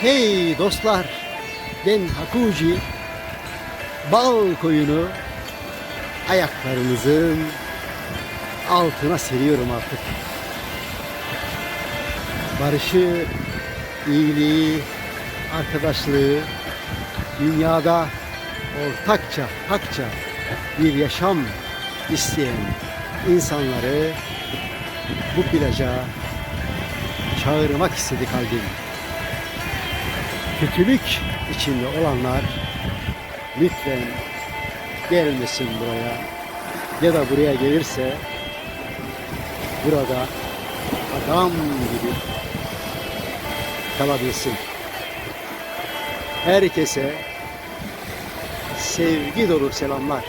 Hey dostlar, ben Hakuji. Bal koyunu ayaklarınızın altına seriyorum artık. Barışı, iyiliği, arkadaşlığı, dünyada ortakça, hakça bir yaşam isteyen insanları bu plaja çağırmak istedi kalbim. Kötülük içinde olanlar lütfen gelmesin buraya ya da buraya gelirse burada adam gibi kalabilsin. Herkese sevgi dolu selamlar.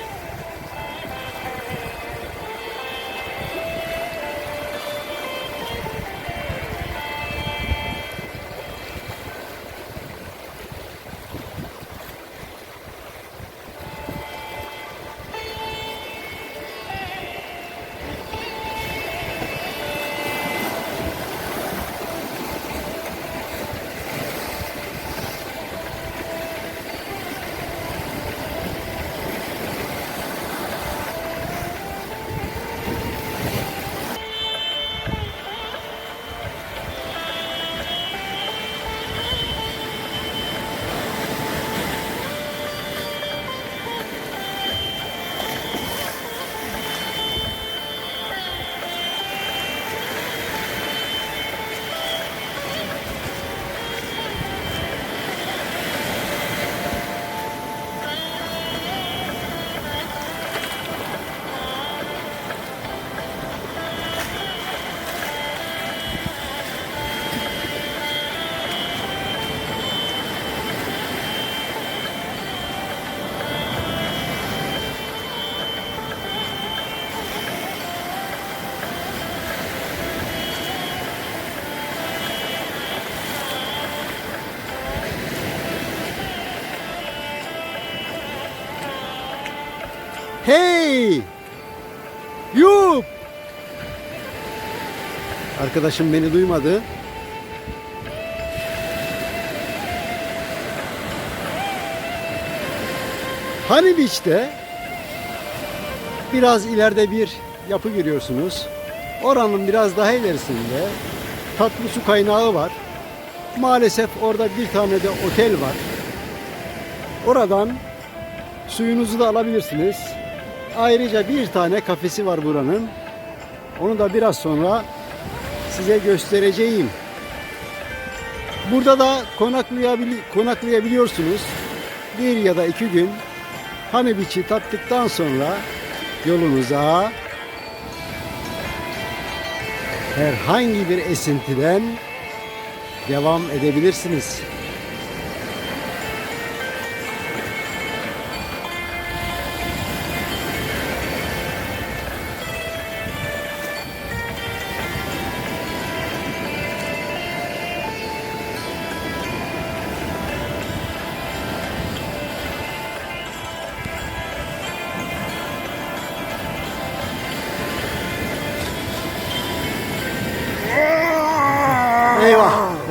Hey! Yup! Arkadaşım beni duymadı. Hani Beach'te biraz ileride bir yapı görüyorsunuz. Oranın biraz daha ilerisinde tatlı su kaynağı var. Maalesef orada bir tane de otel var. Oradan Suyunuzu da alabilirsiniz. Ayrıca bir tane kafesi var buranın. Onu da biraz sonra size göstereceğim. Burada da konaklayabil konaklayabiliyorsunuz. Bir ya da iki gün Hani biçi tattıktan sonra yolunuza herhangi bir esintiden devam edebilirsiniz.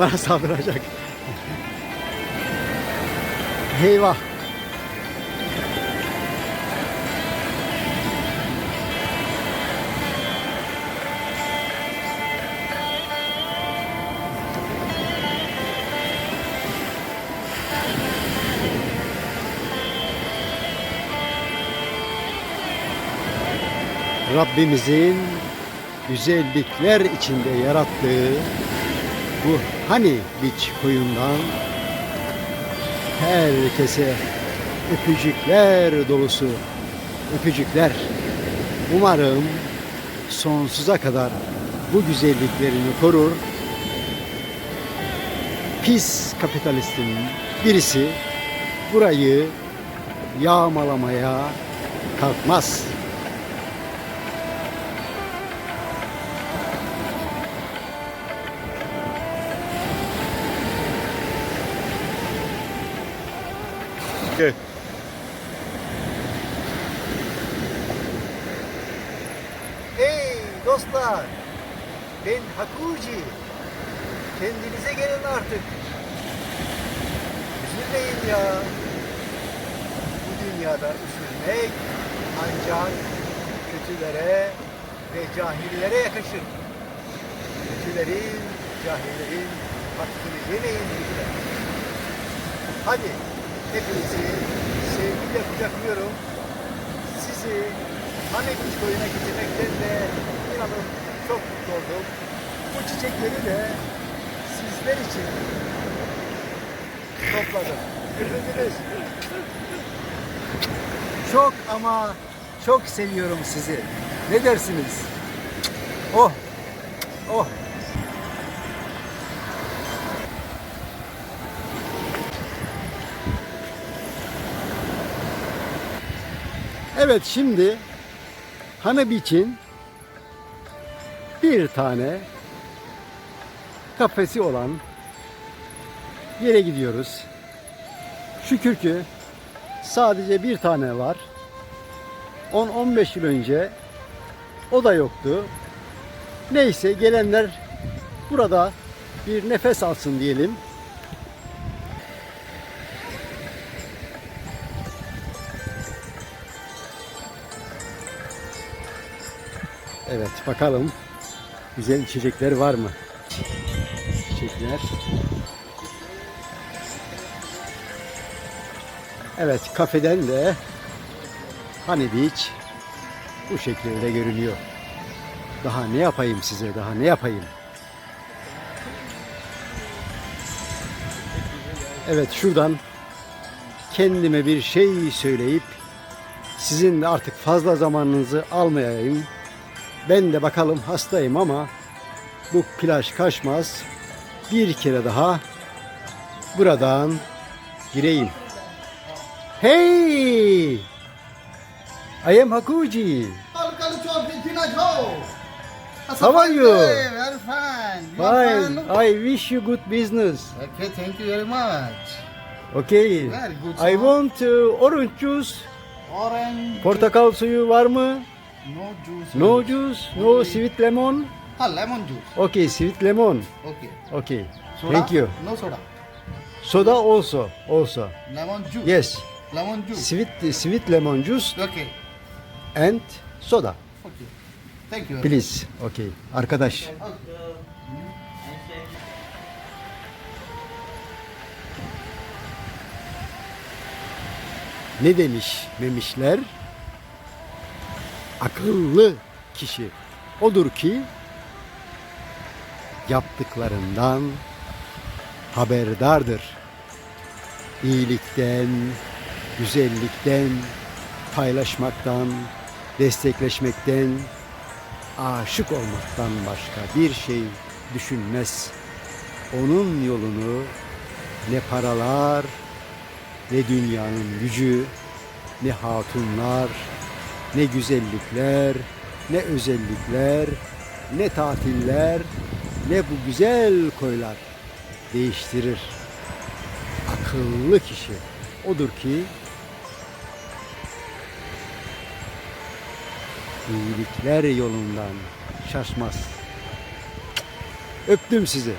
Bana saldıracak. Eyvah! Rabbimizin güzellikler içinde yarattığı bu hani biç koyundan herkese öpücükler dolusu öpücükler. Umarım sonsuza kadar bu güzelliklerini korur. Pis kapitalistin birisi burayı yağmalamaya kalkmaz. Okay. Hey dostlar, ben Hakuji. Kendinize gelin artık. üzülmeyin ya. Bu dünyada üzülmek ancak kötülere ve cahillere yakışır. Kötülerin, cahillerin hakkını yemeyin. Hadi hepinizi sevgiyle kucaklıyorum. Sizi Hanekiş koyuna getirmekten de inanın çok mutlu oldum. Bu çiçekleri de sizler için topladım. Gördünüz. Çok ama çok seviyorum sizi. Ne dersiniz? Oh, oh. Evet şimdi Hanım için bir tane kafesi olan yere gidiyoruz. Şükür ki sadece bir tane var. 10-15 yıl önce o da yoktu. Neyse gelenler burada bir nefes alsın diyelim. Evet bakalım güzel içecekler var mı? Çiçekler. Evet kafeden de Honey Beach bu şekilde görünüyor. Daha ne yapayım size daha ne yapayım? Evet şuradan kendime bir şey söyleyip sizin artık fazla zamanınızı almayayım. Ben de bakalım hastayım ama bu plaj kaçmaz. Bir kere daha buradan gireyim. Hey! I am Hakuji. How are you? Very fine. You Fine. fine? I wish you good business. Okay, thank you very much. Okay. Very good, I want uh, orange juice. Orange. Portakal suyu var mı? No juice. No juice. No sweet lemon. Ah, lemon juice. Okay, sweet lemon. Okay. Okay. Soda? Thank you. No soda. Soda also. Also. Lemon juice. Yes. Lemon juice. Sweet sweet lemon juice Okay. and soda. Okay. Thank you. Please. Okay. Arkadaş. Ne demiş memişler? Akıllı kişi odur ki yaptıklarından haberdardır. İyilikten, güzellikten, paylaşmaktan, destekleşmekten, aşık olmaktan başka bir şey düşünmez. Onun yolunu ne paralar, ne dünyanın gücü, ne hatunlar, ne güzellikler, ne özellikler, ne tatiller, ne bu güzel koylar değiştirir. Akıllı kişi odur ki iyilikler yolundan şaşmaz. Öptüm sizi.